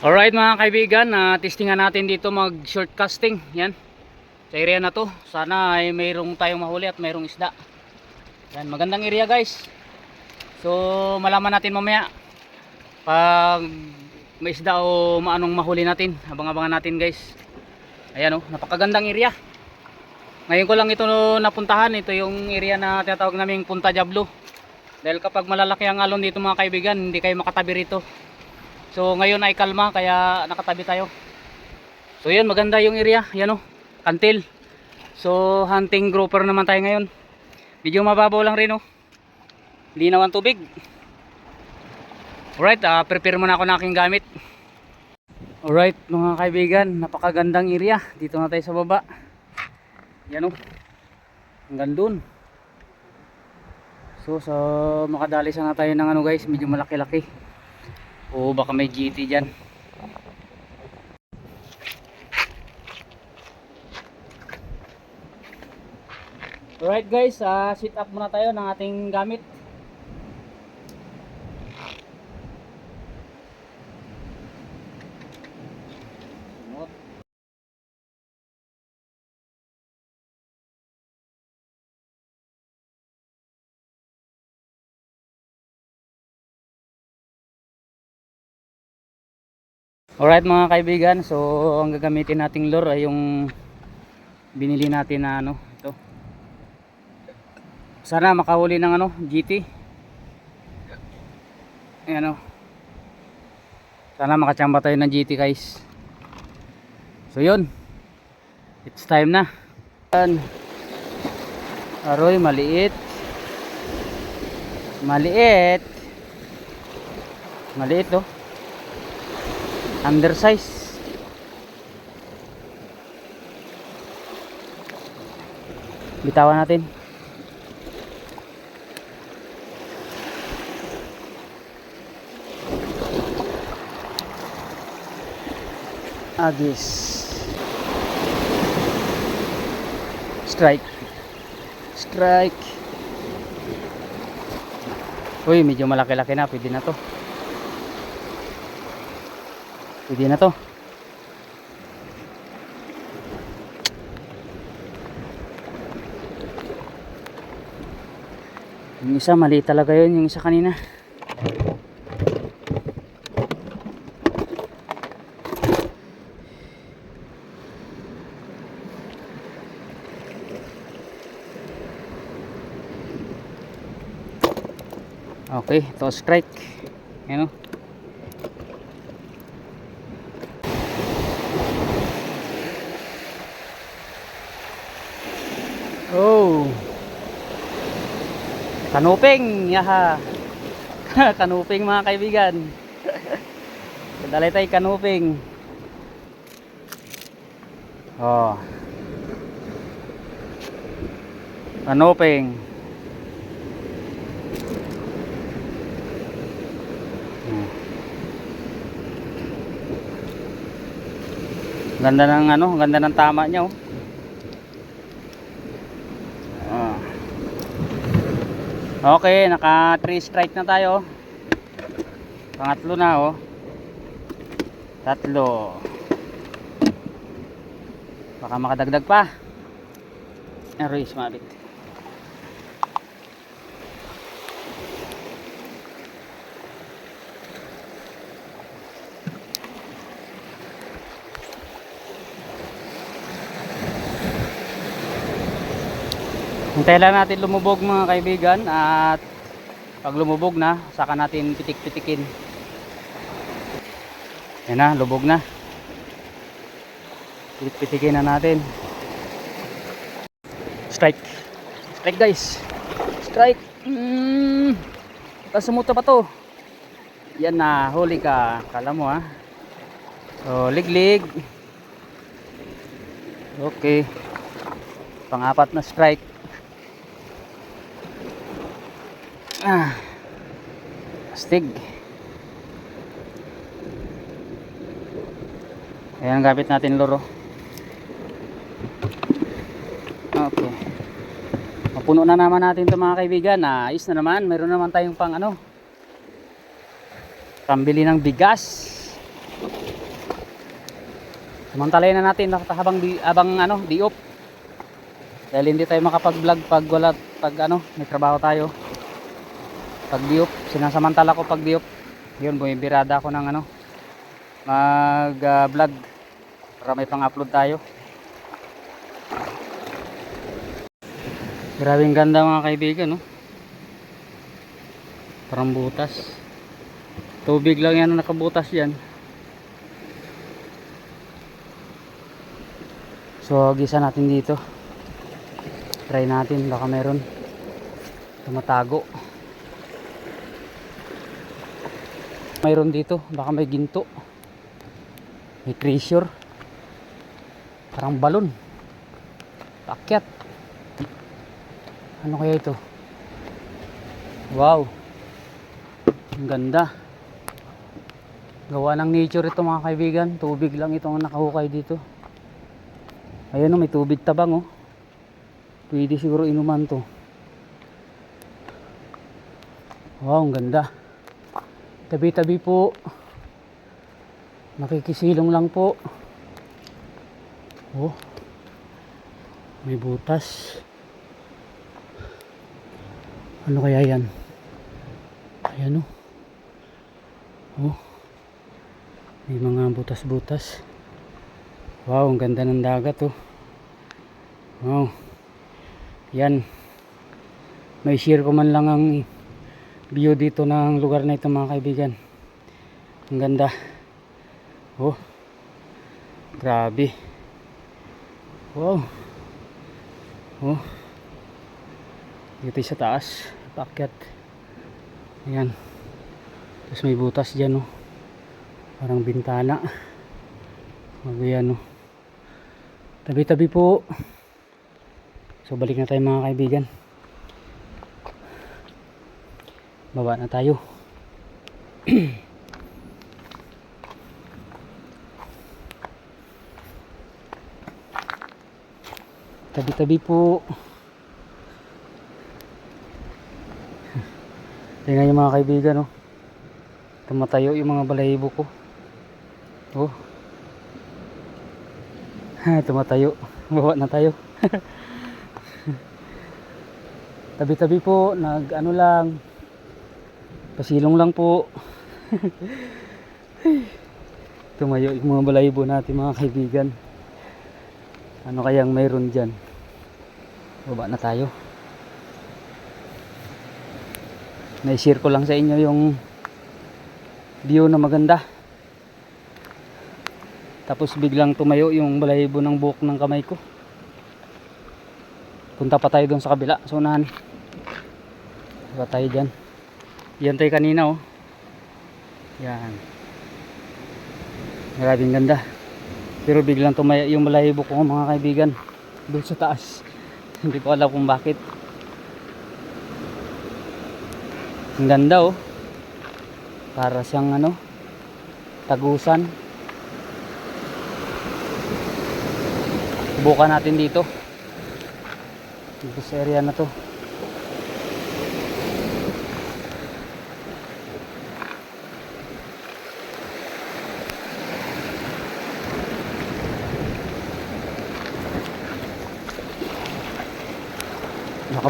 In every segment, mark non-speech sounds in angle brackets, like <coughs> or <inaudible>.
Alright mga kaibigan, na testingan natin dito mag short casting. Yan. Sa area na to. Sana ay mayroong tayong mahuli at mayroong isda. Yan, magandang area guys. So malaman natin mamaya pag may isda o maanong mahuli natin. Abang-abangan natin guys. Ayan oh, napakagandang area. Ngayon ko lang ito napuntahan. Ito yung area na tinatawag naming Punta Diablo. Dahil kapag malalaki ang alon dito mga kaibigan, hindi kayo makatabi rito. So ngayon ay kalma kaya nakatabi tayo. So yun maganda yung area, yan oh, kantil. So hunting grouper naman tayo ngayon. Medyo mababaw lang rin oh. Linaw ang tubig. Alright, ah, prepare muna ako ng aking gamit. Alright mga kaibigan, napakagandang area. Dito na tayo sa baba. Yan oh. Hanggang dun. So sa makadali sana tayo ng ano guys, medyo malaki-laki. O baka may GT dyan. Alright guys, ah sit up muna tayo ng ating gamit. Alright mga kaibigan, so ang gagamitin nating lure ay yung binili natin na ano, ito. Sana makahuli ng ano, GT. Ayan o. Sana makachamba tayo ng GT guys. So yun. It's time na. Aroy, maliit. Maliit. Maliit oh undersize. Bitawan natin. Agis. Strike. Strike. Uy medyo malaki laki na. Pwede na to Pwede na to. Yung isa mali talaga yun, yung isa kanina. Okay, to strike. Yan o. Oh. Kanuping, yaha. <laughs> kanuping mga kaibigan. Dalay tayo kanuping. Oh. Kanuping. Hmm. Ganda ng ano, ganda ng tama niya oh. Okay, naka 3 strike na tayo. Pangatlo na oh. Tatlo. Baka makadagdag pa. Aroy, sumabit. Hintayin lang natin lumubog mga kaibigan at pag lumubog na, saka natin pitik-pitikin. Yan na, lubog na. Pitik-pitikin na natin. Strike. Strike guys. Strike. Mm. Kasumuta pa to. Yan na, huli ka. Kala mo ha. So, liglig. Okay. Pangapat na strike. Ah. Astig. Ayan ang gamit natin loro. Okay. Mapuno na naman natin ito mga kaibigan. Ayos na naman. Meron naman tayong pang ano. Pambili ng bigas. Samantalayan na natin habang di, abang ano, di off. Dahil hindi tayo makapag-vlog pag wala pag ano, may trabaho tayo. Pag di off, sinasamantala ko pag di off. Yun, bumibirada ako ng ano, mag-vlog para may pang-upload tayo. Grabing ganda mga kaibigan, no? Parang butas. Tubig lang yan nakabutas yan. So, gisa natin dito. Try natin, baka meron tumatago. Mayroon dito, baka may ginto. May treasure. Parang balon. Pakyat. Ano kaya ito? Wow. Ang ganda. Gawa ng nature ito mga kaibigan. Tubig lang ito ang nakahukay dito. Ayan o, may tubig tabang oh. Pwede siguro inuman to. Wow, ang ganda. Tabi-tabi po. Nakikisilong lang po. Oh. May butas. Ano kaya yan? Ayan oh. Oh. May mga butas-butas. Wow, ang ganda ng dagat oh. Wow. Yan. May share ko man lang ang view dito ng lugar na ito mga kaibigan. Ang ganda. Oh. Grabe. Wow. Oh. Dito sa taas. Pakyat. Ayan. Tapos may butas dyan oh. Parang bintana. Mag-ayan oh. Tabi-tabi po. So balik na tayo mga kaibigan. Baba na tayo. <clears throat> Tabi-tabi po. <laughs> Tingnan yung mga kaibigan oh. Tumatayo yung mga balahibo ko. Oh. <laughs> Tumatayo. <laughs> Baba na tayo. Tabi-tabi po, nag ano lang. Pasilong lang po. Tumayo yung mga balahibo natin mga kaibigan. Ano kayang mayroon dyan? Baba na tayo. Na-share ko lang sa inyo yung view na maganda. Tapos biglang tumayo yung balahibo ng buhok ng kamay ko. Punta pa tayo doon sa kabila, sa unahan. Punta tayo dyan. Yan tayo kanina oh. Yan. Maraming ganda. Pero biglang tumaya yung balahibo ko mga kaibigan. Doon sa taas. <laughs> Hindi ko alam kung bakit. Ang ganda oh. Para siyang ano, tagusan. Subukan natin dito. Dito sa area na to.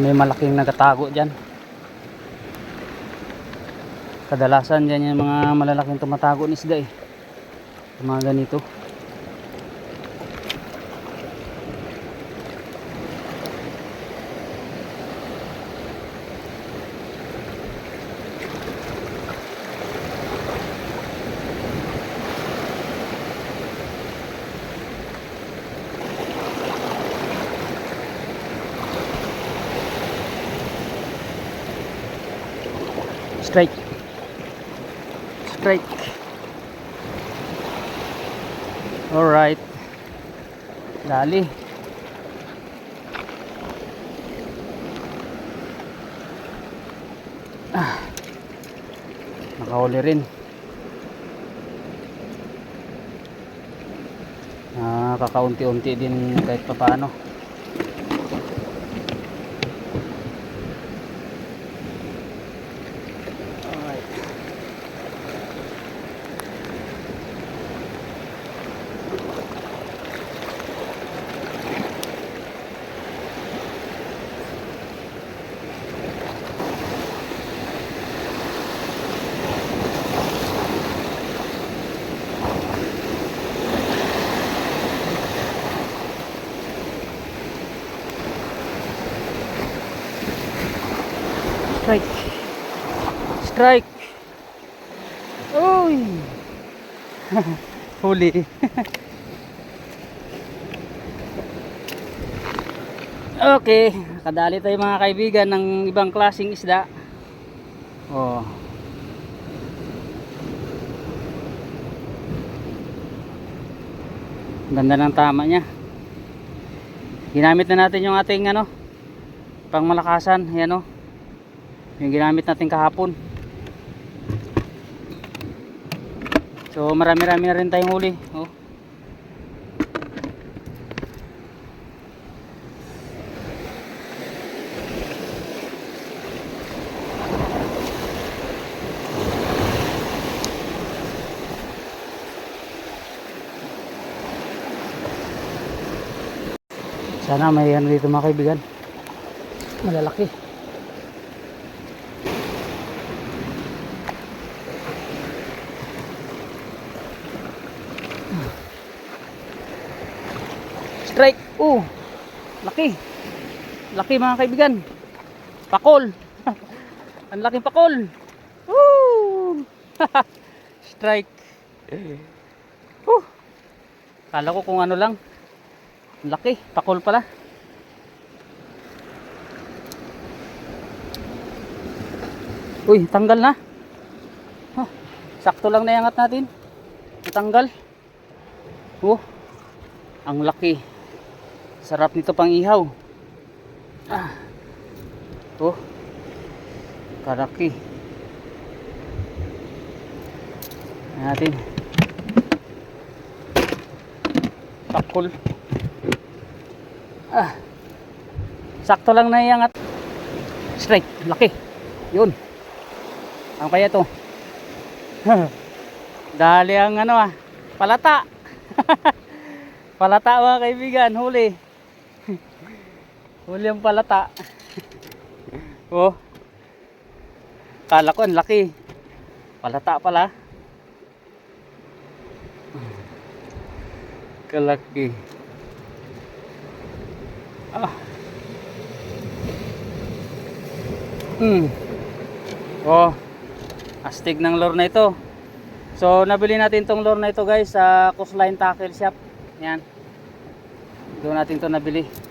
May malaking nagatago dyan. Kadalasan dyan yung mga malalaking tumatago ng isda eh. Yung mga ganito. Strike. Strike. Alright. Dali. Ah. Nakahuli rin. Ah, kakaunti-unti din kahit pa paano. Alright. Strike. Uy. Huli. okay, kadali tayo mga kaibigan ng ibang klaseng isda. Oh. Ganda ng tama niya. Ginamit na natin yung ating ano, pang malakasan, yan oh. Yung ginamit natin kahapon. So marami-rami na rin tayong huli, oh. Sana may ano dito mga kaibigan. Malalaki. Strike. Oh. Laki. Laki mga kaibigan. Pakol. <laughs> Ang laking pakol. Woo! <laughs> Strike. Woo! Kala ko kung ano lang. Ang Laki, pakol pala. Uy, tanggal na. Huh, sakto lang na iangat natin. Natanggal. Oh, ang laki. Sarap nito pang ihaw. Ah. Oh, karaki. Natin. Pakol. Ah. Sakto lang na iangat. Strike, laki. Yun. Ano kaya to? <laughs> Dali ang ano ah, palata. <laughs> palata mga kaibigan, huli. Huli ang palata. <laughs> oh. Kala ko ang laki. Palata pala. Kalaki. Ah. Hmm. Oh. Astig ng lure na ito. So, nabili natin tong lure na ito guys sa Coastline Tackle Shop. Yan. Doon natin to nabili.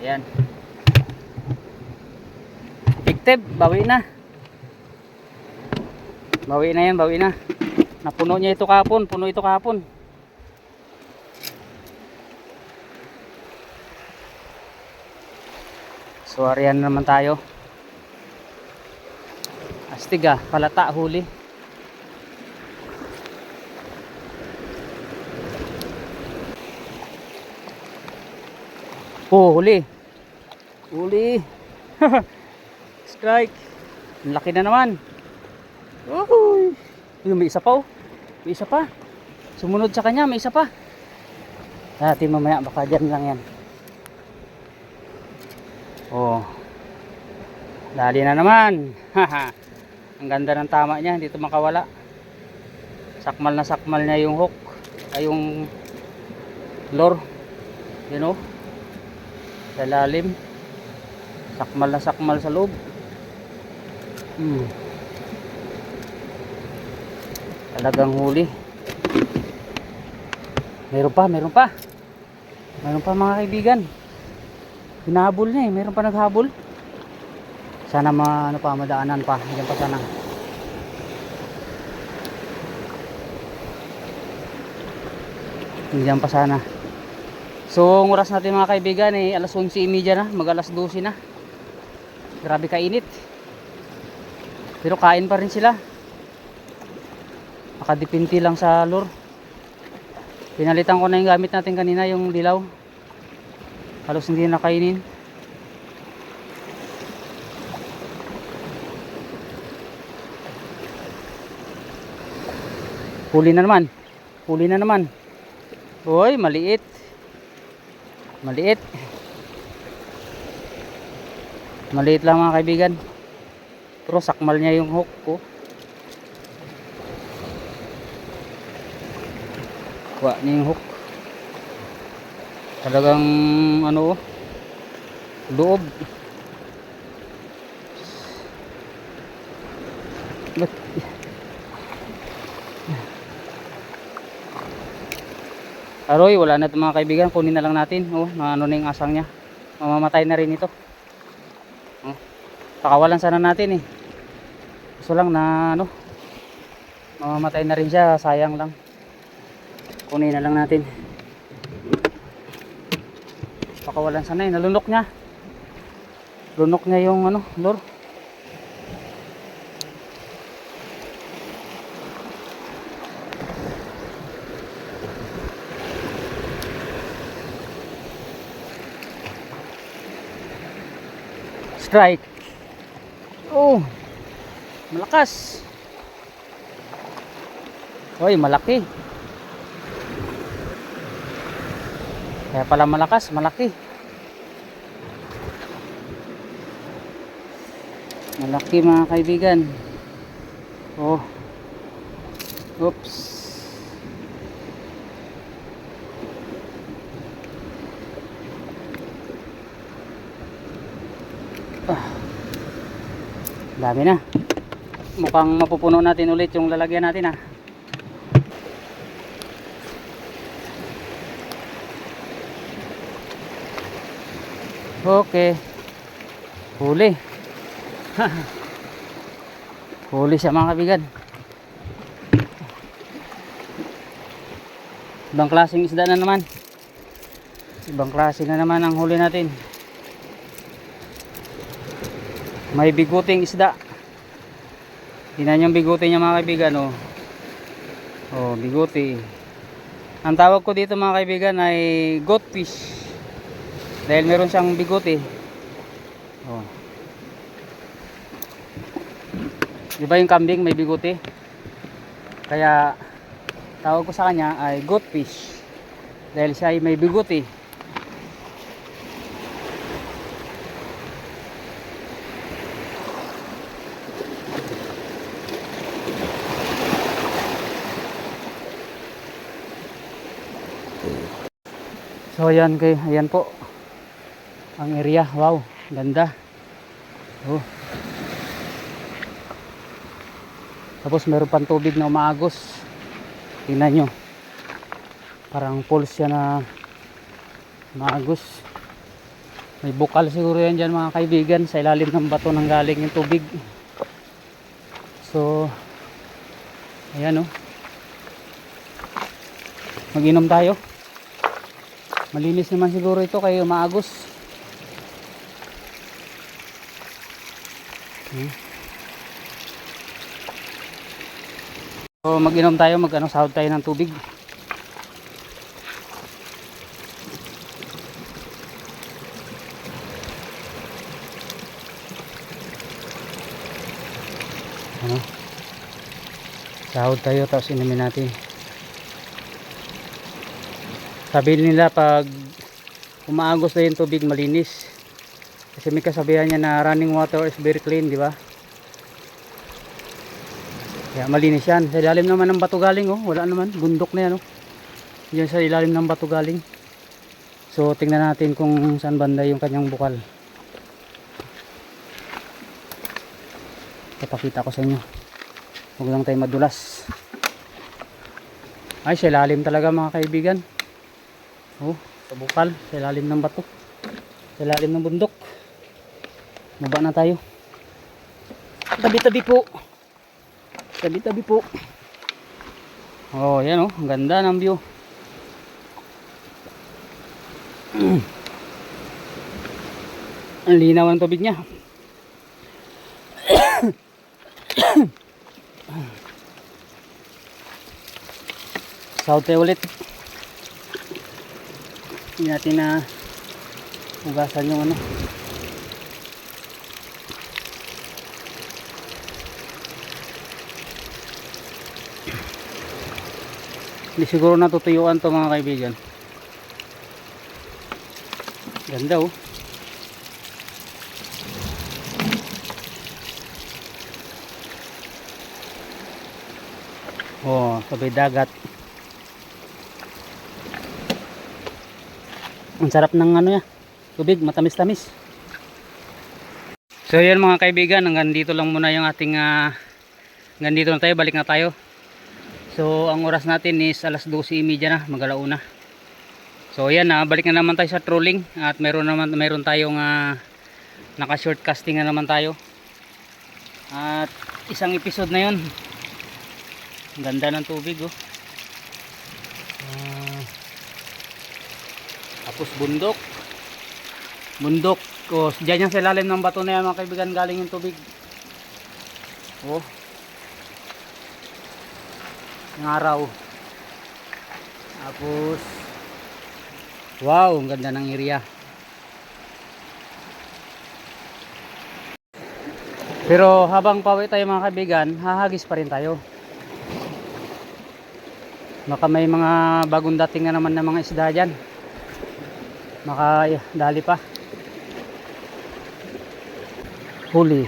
Ayan. Effective, bawi na. Bawi na yan, bawi na. Napuno niya ito kahapon, puno ito kahapon. So, ariyan na naman tayo. Astig ah, palata huli. Oh, huli. Huli. <laughs> Strike. Ang laki na naman. Uy. Yung may isa pa oh. May isa pa. Sumunod sa kanya, may isa pa. Natin mamaya baka dyan lang yan. Oh. Dali na naman. Ang ganda ng tama niya, hindi ito makawala. Sakmal na sakmal niya yung hook. Ay yung lure. You know? Sa lalim. Sakmal na sakmal sa loob. Hmm. Talagang huli. Meron pa, meron pa. Meron pa mga kaibigan. Hinahabol niya eh. Meron pa naghabol. Sana ma, ano pa, madaanan pa. Diyan pa sana. Diyan pa sana. So, ang oras natin mga kaibigan eh, alas 11.30 na, mag alas 12 na. Grabe kainit. Pero kain pa rin sila. Nakadipinti lang sa lure. Pinalitan ko na yung gamit natin kanina, yung dilaw. Halos hindi na kainin. Huli na naman. Huli na naman. Hoy, maliit. Maliit. Maliit lang mga kaibigan. Pero sakmal niya yung hook ko. Kuha niya yung hook. Talagang ano loob. Aroy, wala na mga kaibigan. Kunin na lang natin. Oh, ano na yung asang niya. Mamamatay na rin ito. Oh. Pakawalan sana natin eh. Gusto lang na ano. Mamamatay na rin siya. Sayang lang. Kunin na lang natin. Pakawalan sana eh. Nalunok niya. Lunok niya yung ano, lor. Strike. Oh malakas. Hoy, malaki. Kaya pala malakas, malaki. Malaki mga kaibigan. Oh. Oops Dami na. Mukhang mapupuno natin ulit yung lalagyan natin ah. Okay. Huli. <laughs> Huli siya mga kabigan. Ibang klaseng isda na naman. Ibang klase na naman ang huli natin. May biguting isda. Tingnan yung biguti niya mga kaibigan oh. oh biguti. Ang tawag ko dito mga kaibigan ay goatfish. Dahil meron siyang biguti. Oh. di ba yung kambing may biguti? Kaya tawag ko sa kanya ay goatfish. Dahil siya ay may biguti So ayan kay ayan po ang area. Wow, ganda. Oh. Tapos meron pang tubig na umaagos. Tingnan nyo. Parang pulse siya na maagos. May bukal siguro yan dyan mga kaibigan sa ilalim ng bato nang galing yung tubig. So, ayan oh. Mag-inom tayo. Malinis naman siguro ito kaya maagos. Hmm. So mag-inom tayo, mag-ano sahod tayo ng tubig. Ano? Sahod tayo tapos inumin natin. Sabi nila pag umaagos na yung tubig malinis. Kasi may kasabihan niya na running water is very clean, di ba? Kaya malinis yan. Sa ilalim naman ng bato galing, oh. Wala naman. Bundok na yan, oh. Yan sa ilalim ng bato galing. So, tingnan natin kung saan banda yung kanyang bukal. Papakita ko sa inyo. Huwag lang tayo madulas. Ay, sa ilalim talaga mga kaibigan. Oh, sa bukal, sa ilalim ng bato. Sa ilalim ng bundok. Baba na tayo. Tabi-tabi po. Tabi-tabi po. Oh, yan oh, ang ganda ng view. <clears throat> ang linaw ng tubig niya. <coughs> Tayo ulit. Hindi natin na hugasan yung ano. Hindi siguro natutuyuan to mga kaibigan. Ganda oh. Oh, sabay dagat. Ang sarap ng ano ya, tubig, matamis-tamis. So yan mga kaibigan, hanggang dito lang muna yung ating uh, hanggang dito na tayo, balik na tayo. So ang oras natin is alas 12.30 na, magalauna. So yan na, balik na naman tayo sa trolling at meron naman meron tayong ah, naka short casting na naman tayo. At isang episode na. Ang ganda ng tubig oh. Tapos bundok. Bundok. Oh, diyan yan sa ilalim ng bato na yan mga kaibigan galing yung tubig. Oh. Yung araw. Tapos Wow, ang ganda ng area. Pero habang pawi tayo mga kaibigan, hahagis pa rin tayo. Baka may mga bagong dating na naman ng mga isda dyan. Maka dali pa. Huli.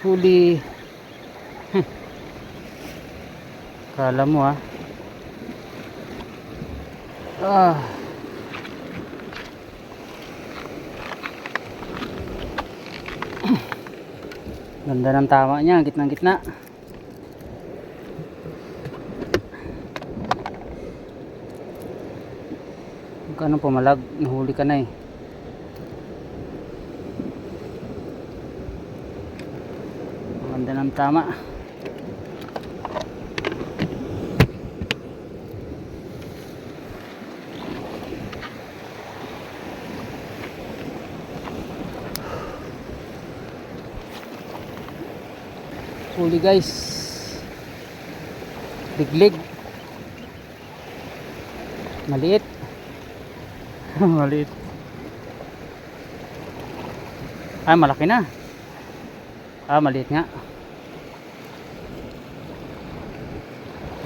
Huli. Kala mo ah. Ah. Ganda ng tama niya, gitnang gitna. Kung ano pumalag, nahuli ka na eh. Ang Ganda ng tama. Huli guys. Biglig. Maliit. <laughs> Maliit. Ah, malaki na. Ah, maliit nga.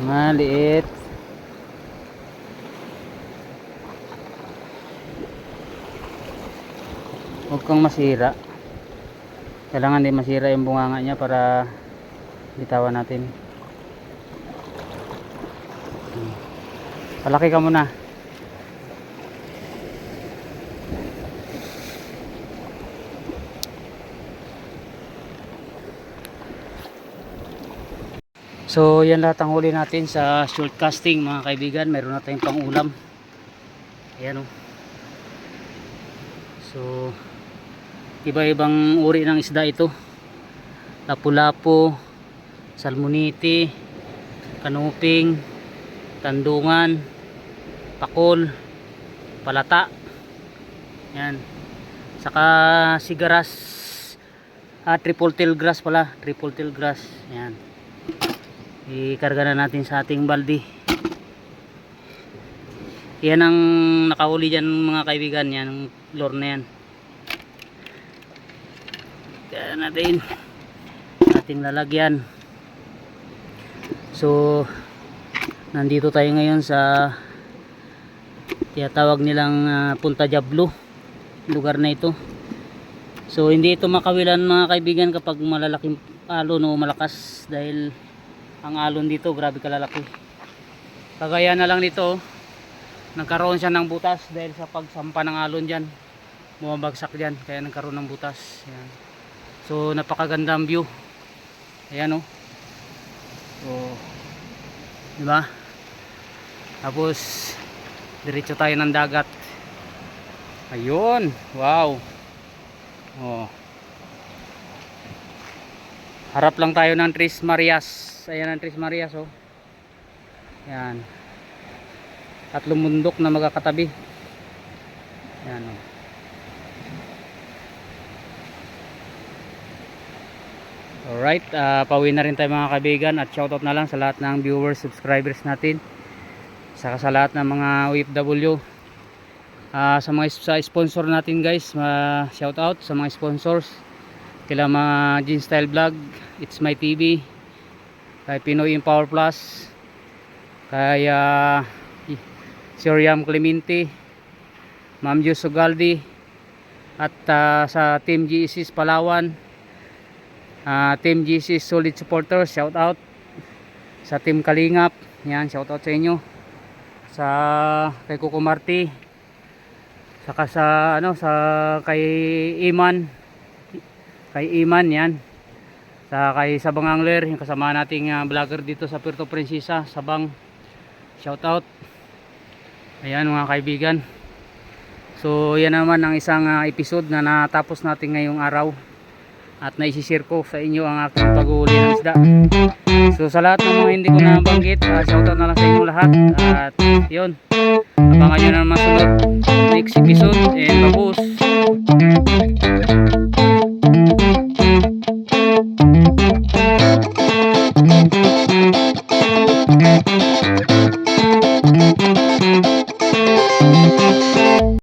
Maliit. Huwag kang masira. Kailangan din masira yung bunganga niya para bitawan natin. Hmm. Palaki ka muna. So yan lahat ang huli natin sa short casting mga kaibigan. Meron na tayong pang ulam. Ayan o. So iba-ibang uri ng isda ito. Lapu-lapu, salmoniti, kanuping, tandungan, pakol, palata. Yan. Saka sigaras, ah, triple tail grass pala, triple tail grass. Yan. Ikarga na natin sa ating baldi. Yan ang nakahuli dyan mga kaibigan, yan ang lure na yan. Kaya natin ating lalagyan. So nandito tayo ngayon sa tinatawag nilang ah, Punta Diablo lugar na ito. So hindi ito makawilan mga kaibigan kapag malalaking alon o malakas. Dahil ang alon dito grabe kalalaki. Kagaya na lang nito nagkaroon siya ng butas dahil sa pagsampa ng alon dyan. Bumabagsak dyan kaya nagkaroon ng butas. Yan. so napakaganda ang view. Ayan o so, diba tapos diretso tayo ng dagat ayun wow. Oh. Harap lang tayo ng Tris Marias. Ayan ang Tris Marias oh. Yan tatlong bundok na magkakatabi. Yan o alright uh, pauwi na rin tayo mga kaibigan. At shoutout na lang sa lahat ng viewers, subscribers natin. Saka sa lahat ng mga OFW uh, sa mga sa sponsor natin guys uh, shoutout sa mga sponsors. Kila mga Jean Style Vlog It's My TV kay Pinoy Empower Plus kay uh, Siriam Clemente Ma'am Jus Ugaldi at uh, sa Team GEC's Palawan uh, Team GEC's Solid Supporters shout out. Sa Team Kalingap yan shout out sa inyo. Sa kay Kuko Marti saka sa ano sa kay Iman kay Iman yan sa kay Sabang Angler yung kasama nating uh, vlogger dito sa Puerto Princesa Sabang shout out Ayan mga kaibigan. So yan naman ang isang ah, episode na natapos natin ngayong araw. At naisishare ko sa inyo ang aking paghuli ng isda. So sa lahat ng mga hindi ko nabanggit, uh, shoutout na lang sa inyo lahat. At yun, abangan nyo na naman sunod next episode. And babus!